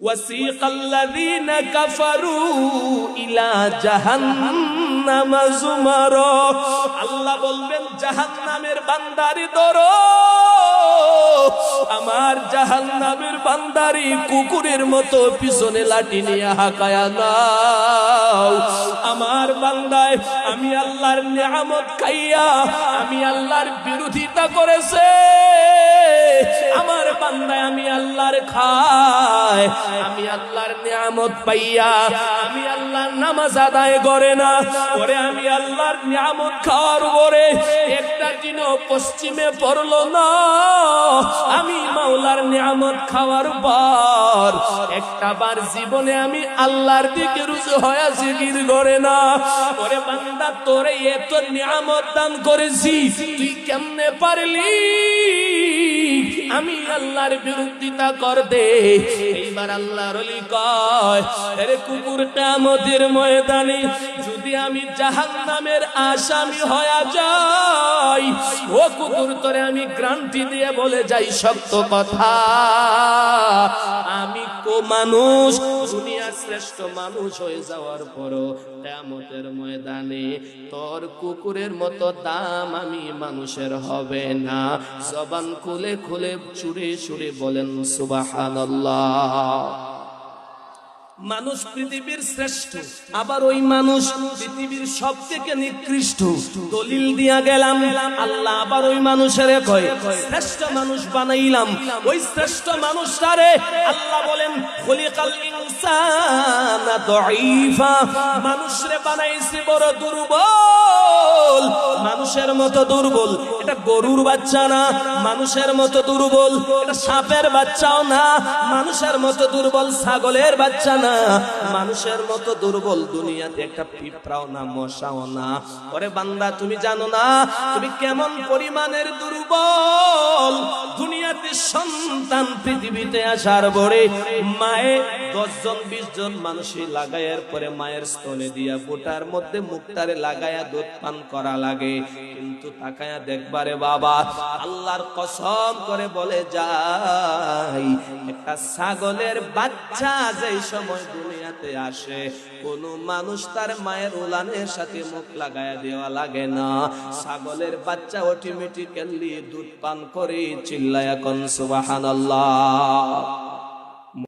وسيق الذين كفروا إلى جهنم زمرا আল্লাহ বলবেন জাহান্নামের বান্দারি ধরো আমার জাহান্নামের বান্দারি কুকুরের মতো পিছনে লাঠি নিয়ে হাকায়া নাও আমার বান্দায় আমি আল্লাহর নিয়ামত খাইয়া আমি আল্লাহর বিরোধিতা করেছে আমার বান্দায় আমি আল্লাহর খায়। আমি আল্লাহর নিয়ামত পাইয়া, আমি আল্লাহর নামাজ আদায় করে না। ওরে আমি আল্লাহর নিয়ামত খাওয়ার পরে একটা দিনও পশ্চিমে পড়ল না। আমি মাওলার নিয়ামত খাওয়ার পর একটা বার জীবনে আমি আল্লাহর দিকে রুজু হয়ে জিকির করে না। ওরে বান্দা, তোরে এত নিয়ামত দান করেছি, তুই কেমনে পারলি? আমি আল্লাহর বিরোধিতা কর দে এইবার আল্লাহর অলি কয় আরে কুকুরটা মদের ময়দানে, যদি আমি জাহান্নামের আসামি হয়ে যাই, ও কুকুর তোরে আমি গ্রান্টি দিয়ে বলে যাই শক্ত কথা। আমি কো মানুষ দুনিয়ার শ্রেষ্ঠ মানুষ হয়ে যাওয়ার পরও কিয়ামতের ময়দানে তোর কুকুরের মতো দাম আমি মানুষের হবে না। জবান খুলে খুলে চুরে চুরে বলেন, সুবহানাল্লাহ। মানুষ পৃথিবীর শ্রেষ্ঠ, আবার ওই মানুষ পৃথিবীর সব থেকে নিকৃষ্ট। দলিল দিয়া গেলাম, আল্লাহ আবার ওই মানুষের শ্রেষ্ঠ মানুষ বানাইলাম। ওই শ্রেষ্ঠ মানুষটারে আল্লাহ বলেন, খলিকাল ইনসানা বানাইছি বড় দুর্বল। মানুষের মতো দুর্বল, এটা গরুর বাচ্চা না, মানুষের মতো দুর্বল, এটা সাপের বাচ্চাও না, মানুষের মতো দুর্বল ছাগলের বাচ্চা না। মানুষের মতো দুর্বল দুনিয়াতে একটা পিঁপড়াও না, মশাও না। ওরে বান্দা, তুমি জানো না, তুমি কেমন পরিমাণের দুর্বল? দুনিয়াতে সন্তান পৃথিবীতে আসার পরে মায়ে দশজন বিশ জন মানুষই লাগাইয়ার পরে মায়ের স্তনে দিয়া বোটার মধ্যে মুক্তারে লাগায়া দুধ পান করা লাগে। কিন্তু তাকায়া দেখবারে বাবা, আল্লাহর কসম করে বলে যাই একটা ছাগলের বাচ্চা যেই সময় দুনিয়াতে আসে। কোন মানুষ তার মায়ের উলানের সাথে মুখ লাগায়া দেওয়া লাগে না। ছাগলের বাচ্চা অটোমেটিক্যালি দুধ পান করে, চিল্লায়া কন, সুবহানাল্লাহ।